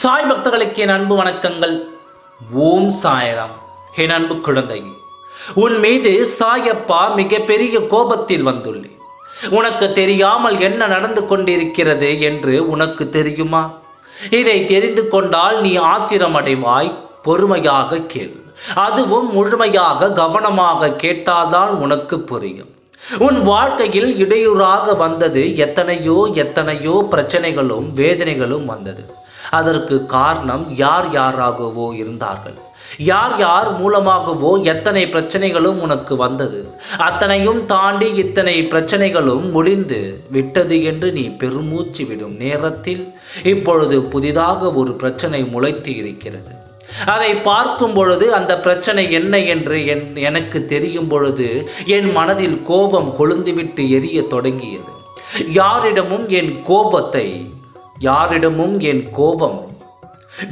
சாய் பக்தர்களுக்கு என் அன்பு வணக்கங்கள். ஓம் சாயராம். என் அன்பு குழந்தை உன் மீது சாயப்பா மிகப்பெரிய கோபத்தில் வந்துள்ளேன் உனக்கு தெரியாமல் என்ன நடந்து கொண்டிருக்கிறது என்று உனக்கு தெரியுமா? இதை தெரிந்து கொண்டால் நீ ஆத்திரமடைவாய் பொறுமையாக கேள். அதுவும் முழுமையாக கவனமாக கேட்டால்தான் உனக்கு புரியும். உன் வாழ்க்கையில் இடையூறாக வந்தது எத்தனையோ எத்தனையோ பிரச்சனைகளும் வேதனைகளும் வந்தது. அதற்கு காரணம் யார் யாராகவோ இருந்தார்கள். யார் யார் மூலமாகவோ எத்தனை பிரச்சனைகளும் உனக்கு வந்தது. அத்தனையும் தாண்டி இத்தனை பிரச்சனைகளும் முடிந்து விட்டது என்று நீ பெருமூச்சு விடும் நேரத்தில் இப்பொழுது புதிதாக ஒரு பிரச்சனை முளைத்து இருக்கிறது. அதை பார்க்கும் பொழுது அந்த பிரச்சனை என்ன என்று என் எனக்கு தெரியும் பொழுது என் மனதில் கோபம் கொழுந்துவிட்டு எரிய தொடங்கியது. யாரிடமும் என் கோபத்தை யாரிடமும் என் கோபம்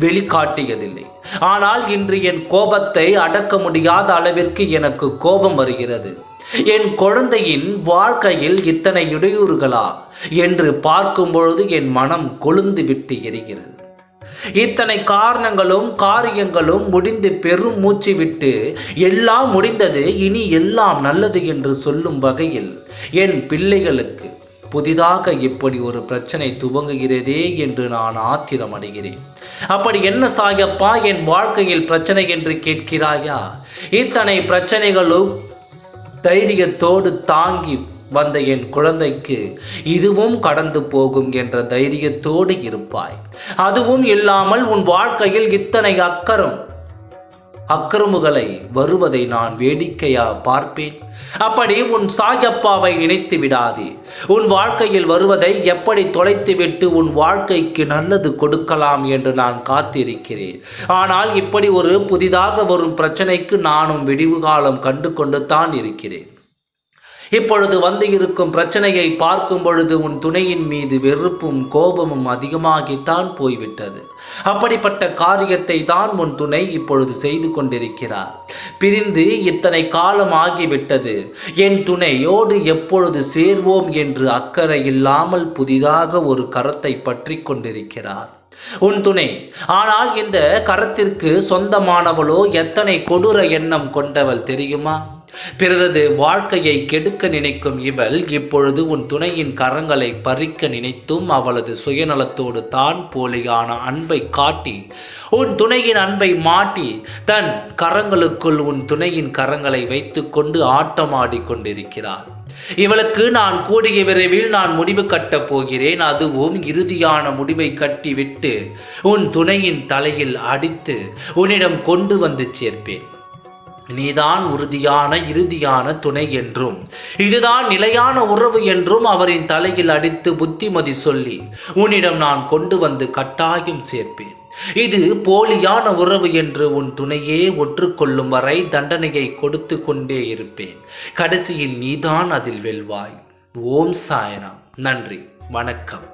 வெளிக்காட்டியதில்லை. ஆனால் இன்று என் கோபத்தை அடக்க முடியாத அளவிற்கு எனக்கு கோபம் வருகிறது. என் குழந்தையின் வாழ்க்கையில் இத்தனை இடையூறுகளா என்று பார்க்கும் பொழுது என் மனம் கொழுந்து விட்டு எரிகிறது. இத்தனை காரணங்களும் காரியங்களும் முடிந்து பெரும் மூச்சு விட்டு எல்லாம் முடிந்தது இனி எல்லாம் நல்லது என்று சொல்லும் வகையில் என் பிள்ளைகளுக்கு புதிதாக இப்படி ஒரு பிரச்சனை துவங்குகிறதே என்று நான் ஆத்திரம் அடைகிறேன். அப்படி என்ன சாயப்பா என் வாழ்க்கையில் பிரச்சனை என்று கேட்கிறாயா? இத்தனை பிரச்சனைகளும் தைரியத்தோடு தாங்கி வந்த என் குழந்தைக்கு இதுவும் கடந்து போகும் என்ற தைரியத்தோடு இருப்பாய். அதுவும் இல்லாமல் உன் வாழ்க்கையில் இத்தனை அக்கறம் அக்கிரமுகளை வருவதை நான் வேடிக்கையா பார்ப்பேன். அப்படி உன் சாயப்பாவை இணைத்து விடாதே. உன் வாழ்க்கையில் வருவதை எப்படி தொலைத்துவிட்டு உன் வாழ்க்கைக்கு நல்லது கொடுக்கலாம் என்று நான் காத்திருக்கிறேன். ஆனால் இப்படி ஒரு புதிதாக வரும் பிரச்சனைக்கு நானும் விடிவு காலம் கண்டு கொண்டு தான் இருக்கிறேன். இப்பொழுது வந்து இருக்கும் பிரச்சனையை பார்க்கும் பொழுது உன் துணையின் மீது வெறுப்பும் கோபமும் அதிகமாகித்தான் போய்விட்டது. அப்படிப்பட்ட காரியத்தை தான் உன் துணை இப்பொழுது செய்து கொண்டிருக்கிறார். பிரிந்து இத்தனை காலம் ஆகிவிட்டது. என் துணையோடு எப்பொழுது சேர்வோம் என்று அக்கறை இல்லாமல் புதிதாக ஒரு கரத்தை பற்றி கொண்டிருக்கிறார். உன் துணை. ஆனால் இந்த கரத்திற்கு சொந்தமானவளோ எத்தனை கொடூர எண்ணம் கொண்டவள் தெரியுமா? பிறரது வாழ்க்கையை கெடுக்க நினைக்கும் இவள் இப்பொழுது உன் துணையின் கரங்களை பறிக்க நினைத்தும் அவளது சுயநலத்தோடு தான் போலியான அன்பை காட்டி உன் துணையின் அன்பை மாட்டி தன் கரங்களுக்குள் உன் துணையின் கரங்களை வைத்துக்கொண்டு ஆட்டமாடி கொண்டிருக்கிறாள். இவளுக்கு நான் கூடிய விரைவில் நான் முடிவு கட்டப் போகிறேன். அதுவும் இறுதியான முடிவை கட்டிவிட்டு உன் துணையின் தலையில் அடித்து உன்னிடம் கொண்டு வந்து சேர்ப்பேன். நீதான் உறுதியான இறுதியான துணை என்றும் இதுதான் நிலையான உறவு என்றும் அவரின் தலையில் அடித்து புத்திமதி சொல்லி உன்னிடம் நான் கொண்டு வந்து கட்டாயம் சேர்ப்பேன். இது போலியான உறவு என்று உன் துணையே ஒற்றுக்கொள்ளும் வரை தண்டனையை கொடுத்து கொண்டே இருப்பேன். கடைசியில் நீதான் அதில் வெல்வாய். ஓம் சாயனா நன்றி. வணக்கம்.